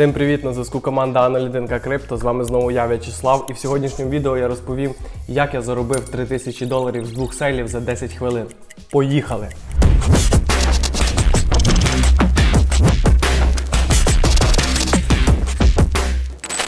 Всім привіт! На зв'язку команда Аналітинка Крипто. З вами знову я В'ячеслав. І в сьогоднішньому відео я розповім, як я заробив 3000 доларів з двох сейлів за 10 хвилин. Поїхали!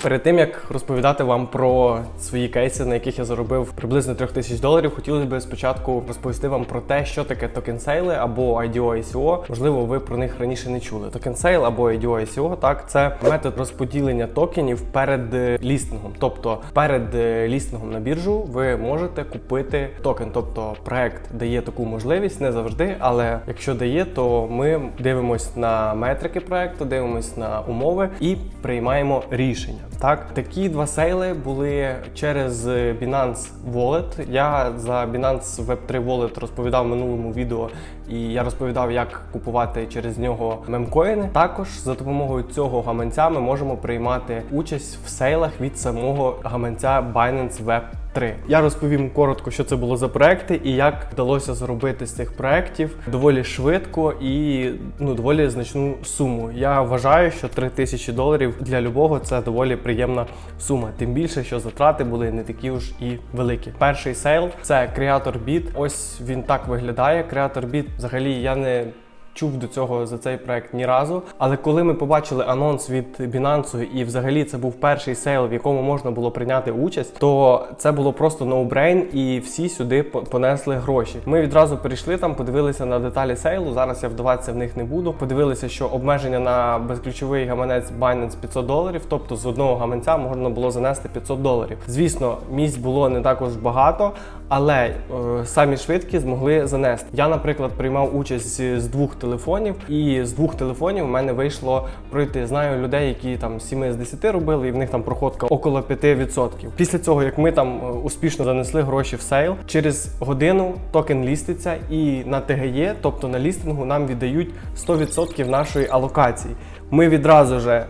Перед тим як розповідати вам про свої кейси, на яких я заробив приблизно 3000 доларів, хотілося б спочатку розповісти вам про те, що таке токен сейли або IDO ICO. Можливо, ви про них раніше не чули. Токен сейл або IDO ICO, так це метод розподілення токенів перед е, лістингом. Тобто перед е, лістингом на біржу ви можете купити токен. Тобто проект дає таку можливість не завжди, але якщо дає, то ми дивимось на метрики проекту, дивимось на умови і приймаємо рішення. Так, такі два сейли були через Binance Wallet. Я за Binance Web3 Wallet розповідав в минулому відео, і я розповідав, як купувати через нього мемкоїни. Також за допомогою цього гаманця ми можемо приймати участь в сейлах від самого гаманця Binance Web 3. Я розповім коротко, що це було за проекти і як вдалося зробити з цих проєктів доволі швидко і ну доволі значну суму. Я вважаю, що 3000 доларів для любого це доволі приємна сума. Тим більше, що затрати були не такі уж і великі. Перший сейл це Creator Beat. Ось він так виглядає. Creator Beat взагалі я не чув до цього за цей проект ні разу. Але коли ми побачили анонс від Binance і взагалі це був перший сейл, в якому можна було прийняти участь, то це було просто no-brain і всі сюди понесли гроші. Ми відразу перейшли там, подивилися на деталі сейлу. Зараз я вдаватися в них не буду. Подивилися, що обмеження на безключовий гаманець Binance 500 доларів, тобто з одного гаманця можна було занести 500 доларів. Звісно, місць було не також багато, але е, самі швидкі змогли занести. Я, наприклад, приймав участь з двох телефонів, і з двох телефонів в мене вийшло пройти. Знаю людей, які там 7 з 10 робили, і в них там проходка около 5%. Після цього, як ми там е, успішно занесли гроші в сейл, через годину токен ліститься, і на ТГЄ, тобто на лістингу, нам віддають 100% нашої алокації. Ми відразу же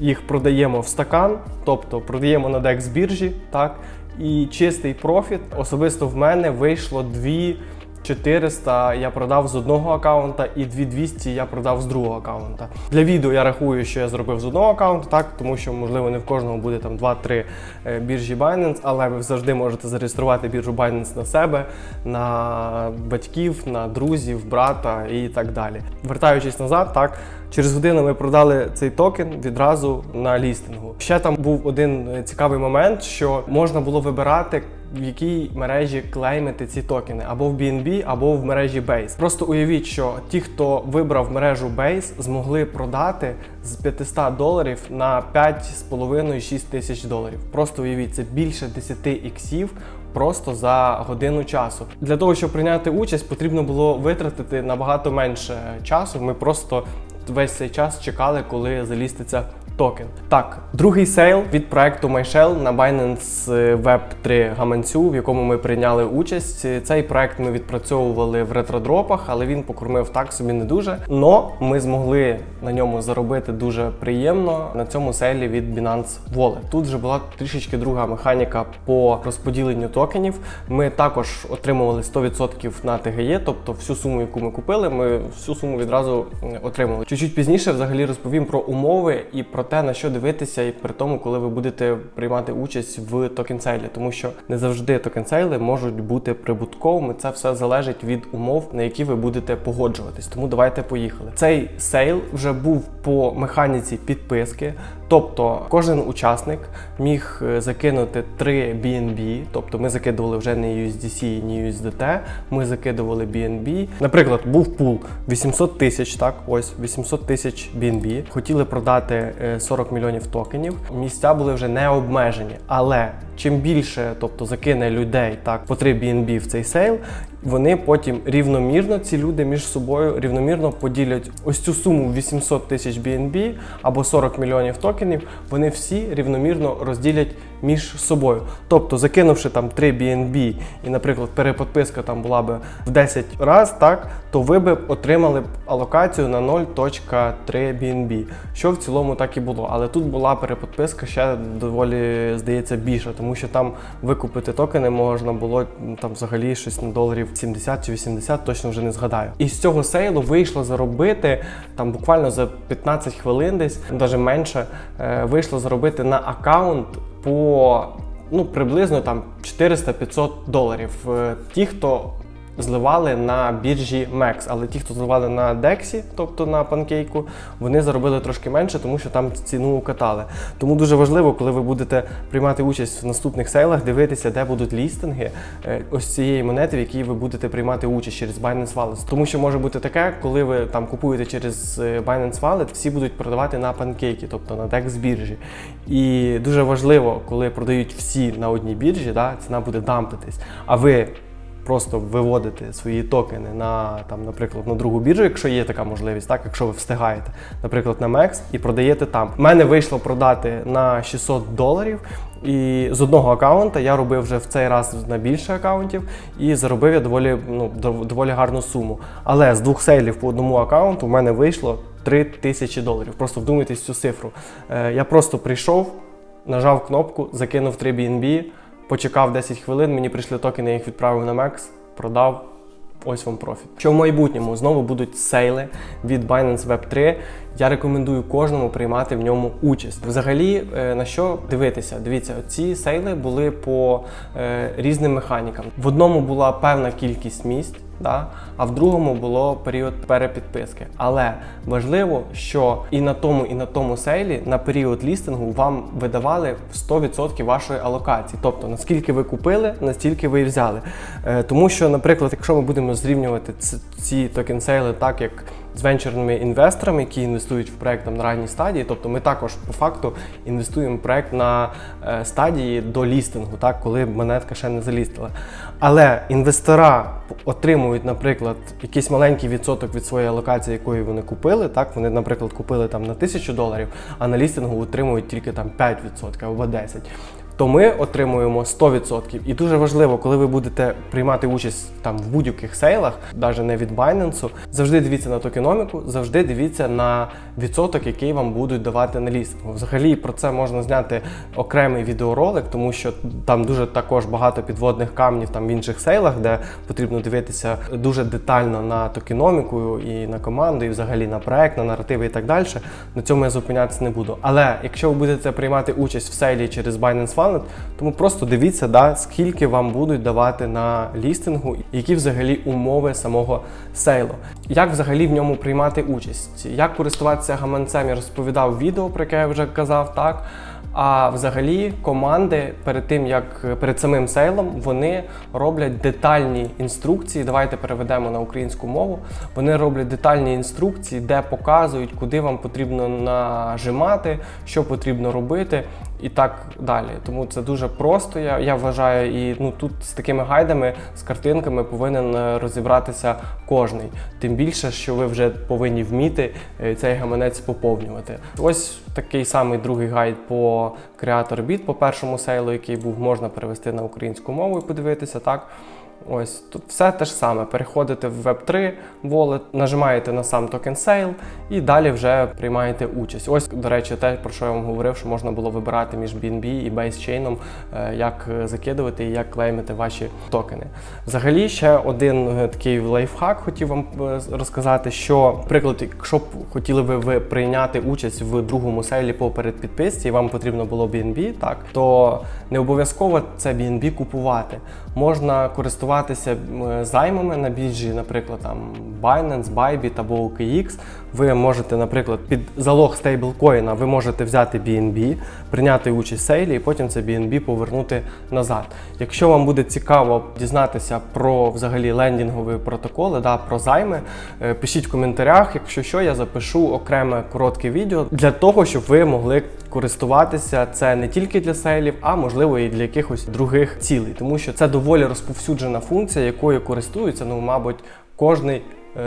їх продаємо в стакан, тобто продаємо на DEX біржі, так, і чистий профіт особисто в мене вийшло 2 400 я продав з одного аккаунта і 2200 я продав з другого аккаунта. Для відео я рахую, що я зробив з одного аккаунта, так, тому що, можливо, не в кожного буде там 2-3 е, біржі Binance, але ви завжди можете зареєструвати біржу Binance на себе, на батьків, на друзів, брата і так далі. Вертаючись назад, так, Через годину ми продали цей токен відразу на лістингу. Ще там був один е, цікавий момент, що можна було вибирати. В якій мережі клеймити ці токени або в BNB, або в мережі Base. Просто уявіть, що ті, хто вибрав мережу Base, змогли продати з 500 доларів на 5,5-6 тисяч доларів. Просто уявіть, це більше 10 іксів просто за годину часу. Для того, щоб прийняти участь, потрібно було витратити набагато менше часу. Ми просто весь цей час чекали, коли заліститься токен. Так, другий сейл від проекту MyShell на Binance Web 3 гаманцю, в якому ми прийняли участь. Цей проект ми відпрацьовували в ретродропах, але він покормив так собі не дуже. Но ми змогли на ньому заробити дуже приємно на цьому сейлі від Binance Wallet. Тут вже була трішечки друга механіка по розподіленню токенів. Ми також отримували 100% на ТГЄ, тобто всю суму, яку ми купили, ми всю суму відразу отримали. Чуть-чуть пізніше взагалі розповім про умови і про те, на що дивитися, і при тому, коли ви будете приймати участь в токенсейлі, тому що не завжди токенсейли можуть бути прибутковими. Це все залежить від умов, на які ви будете погоджуватись. Тому давайте поїхали. Цей сейл вже був по механіці підписки. Тобто кожен учасник міг е, закинути 3 BNB, тобто ми закидували вже не USDC, ні USDT, ми закидували BNB. Наприклад, був пул 800 тисяч, так, ось 800 тисяч BNB. Хотіли продати е, 40 мільйонів токенів. Місця були вже не обмежені, але чим більше, тобто закине людей так по 3 BNB в цей сейл, вони потім рівномірно, ці люди між собою рівномірно поділять ось цю суму 800 тисяч BNB або 40 мільйонів токенів. Вони всі рівномірно розділять між собою. Тобто, закинувши там 3 BNB і, наприклад, переподписка там була би в 10 раз, так, то ви б отримали б алокацію на 0.3 BNB, що в цілому так і було. Але тут була переподписка ще доволі, здається, більша, тому тому що там викупити токени можна було там взагалі щось на доларів 70 чи 80, точно вже не згадаю. І з цього сейлу вийшло заробити там буквально за 15 хвилин, десь навіть менше, е, вийшло заробити на аккаунт по ну приблизно там 400-500 доларів. Е, Ті, хто зливали на біржі MEX, але ті, хто зливали на DEX, тобто на панкейку, вони заробили трошки менше, тому що там ціну укатали. Тому дуже важливо, коли ви будете приймати участь в наступних сейлах, дивитися, де будуть лістинги е, ось цієї монети, в якій ви будете приймати участь через Binance Wallet. Тому що може бути таке, коли ви там купуєте через е, Binance Wallet, всі будуть продавати на панкейки, тобто на DEX біржі. І дуже важливо, коли продають всі на одній біржі, да, ціна буде дампитись. А ви просто виводите свої токени на там, наприклад, на другу біржу, якщо є така можливість, так, якщо ви встигаєте, наприклад, на MEX і продаєте там. У мене вийшло продати на 600 доларів. І з одного аккаунта я робив вже в цей раз на більше аккаунтів і заробив я доволі, ну, доволі гарну суму. Але з двох сейлів по одному аккаунту в мене вийшло 3 тисячі доларів. Просто вдумайтесь цю цифру. Е, я просто прийшов, нажав кнопку, закинув 3 BNB, почекав 10 хвилин, мені прийшли токени, я їх відправив на MEX, продав. Ось вам профіт. Що в майбутньому знову будуть сейли від Binance Web 3. Я рекомендую кожному приймати в ньому участь. Взагалі, е, на що дивитися? Дивіться, ці сейли були по е, різним механікам. В одному була певна кількість місць, да? а в другому було період перепідписки. Але важливо, що і на тому, і на тому сейлі на період лістингу вам видавали 100% вашої алокації. Тобто, наскільки ви купили, настільки ви і взяли. Е, тому що, наприклад, якщо ми будемо зрівнювати ці токен сейли так, як з венчурними інвесторами, які інвестують в проект там, на ранній стадії. Тобто ми також по факту інвестуємо в проект на е, стадії до лістингу, так, коли монетка ще не залістила. Але інвестора отримують, наприклад, якийсь маленький відсоток від своєї алокації, якої вони купили. Так, вони, наприклад, купили там на 1000 доларів, а на лістингу отримують тільки там 5% або 10% то ми отримуємо 100%. І дуже важливо, коли ви будете приймати участь там в будь-яких сейлах, навіть не від Binance, завжди дивіться на токеноміку, завжди дивіться на відсоток, який вам будуть давати на лістингу. Взагалі про це можна зняти окремий відеоролик, тому що там дуже також багато підводних камнів там в інших сейлах, де потрібно дивитися дуже детально на токеноміку і на команду, і взагалі на проект, на наративи і так далі. На цьому я зупинятися не буду. Але якщо ви будете приймати участь в сейлі через Binance Wallet, тому просто дивіться, да, скільки вам будуть давати на лістингу, які взагалі умови самого сейлу. Як взагалі в ньому приймати участь? Як користуватися гаманцем, я розповідав відео, про яке я вже казав, так. А взагалі команди перед тим як перед самим сейлом вони роблять детальні інструкції. Давайте переведемо на українську мову. Вони роблять детальні інструкції, де показують, куди вам потрібно нажимати, що потрібно робити і так далі. Тому це дуже просто. Я, я вважаю, і ну тут з такими гайдами, з картинками повинен е, розібратися кожний. Тим більше, що ви вже повинні вміти е, цей гаманець поповнювати. Ось такий самий другий гайд по Creator Beat, по першому сейлу, який був, можна перевести на українську мову і подивитися так. Ось тут все те ж саме. Переходите в Web3 Wallet, нажимаєте на сам токен сейл і далі вже приймаєте участь. Ось, до речі, те, про що я вам говорив, що можна було вибирати між BNB і BaseChain, е, як закидувати і як клеймити ваші токени. Взагалі, ще один е, такий лайфхак хотів вам е, розказати, що, наприклад, якщо б хотіли ви, ви прийняти участь в другому сейлі по передпідписці, і вам потрібно було BNB, так, то не обов'язково це BNB купувати. Можна користуватися м, займами на біржі, наприклад, там Binance, Bybit або OKX. Ви можете, наприклад, під залог стейблкоїна ви можете взяти BNB, прийняти участь в сейлі і потім це BNB повернути назад. Якщо вам буде цікаво дізнатися про взагалі лендінгові протоколи, да, про займи, е, пишіть в коментарях. Якщо що, я запишу окреме коротке відео для того, щоб ви могли користуватися це не тільки для сейлів, а можливо і для якихось других цілей, тому що це доволі розповсюджена функція, якою користується, ну, мабуть, кожний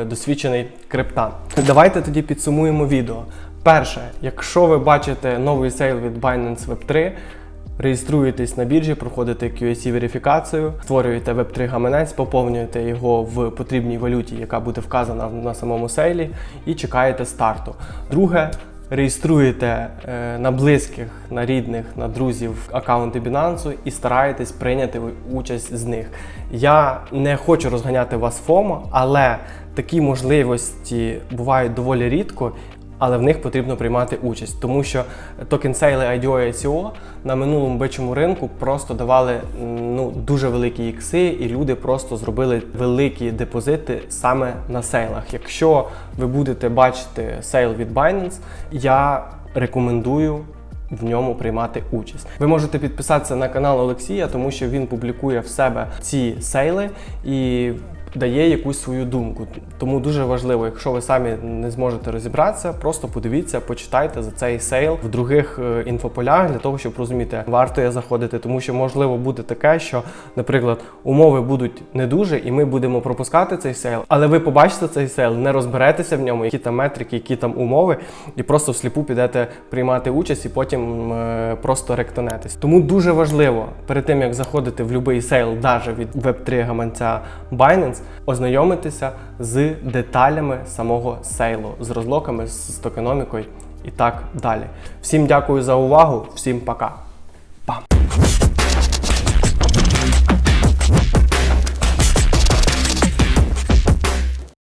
досвідчений криптан. Давайте тоді підсумуємо відео. Перше, якщо ви бачите новий сейл від Binance Web 3, Реєструєтесь на біржі, проходите QAC верифікацію, створюєте Web3 гаманець, поповнюєте його в потрібній валюті, яка буде вказана на самому сейлі, і чекаєте старту. Друге, реєструєте е, на близьких, на рідних, на друзів аккаунти Binance і стараєтесь прийняти участь з них. Я не хочу розганяти вас ФОМО, але такі можливості бувають доволі рідко. Але в них потрібно приймати участь, тому що токен сейли IDO і ICO на минулому бичому ринку просто давали ну дуже великі ікси, і люди просто зробили великі депозити саме на сейлах. Якщо ви будете бачити сейл від Binance, я рекомендую в ньому приймати участь. Ви можете підписатися на канал Олексія, тому що він публікує в себе ці сейли і дає якусь свою думку. Тому дуже важливо, якщо ви самі не зможете розібратися, просто подивіться, почитайте за цей сейл в других е, інфополях для того, щоб розуміти, варто я заходити, тому що можливо буде таке, що, наприклад, умови будуть не дуже, і ми будемо пропускати цей сейл, але ви побачите цей сейл, не розберетеся в ньому, які там метрики, які там умови, і просто всліпу підете приймати участь і потім е, просто ректонетесь. Тому дуже важливо перед тим як заходити в будь-який сейл, навіть від Web3 гаманця Binance, ознайомитися з деталями самого сейлу, з розлоками, з токеномікою і так далі. Всім дякую за увагу, всім пока. Пам!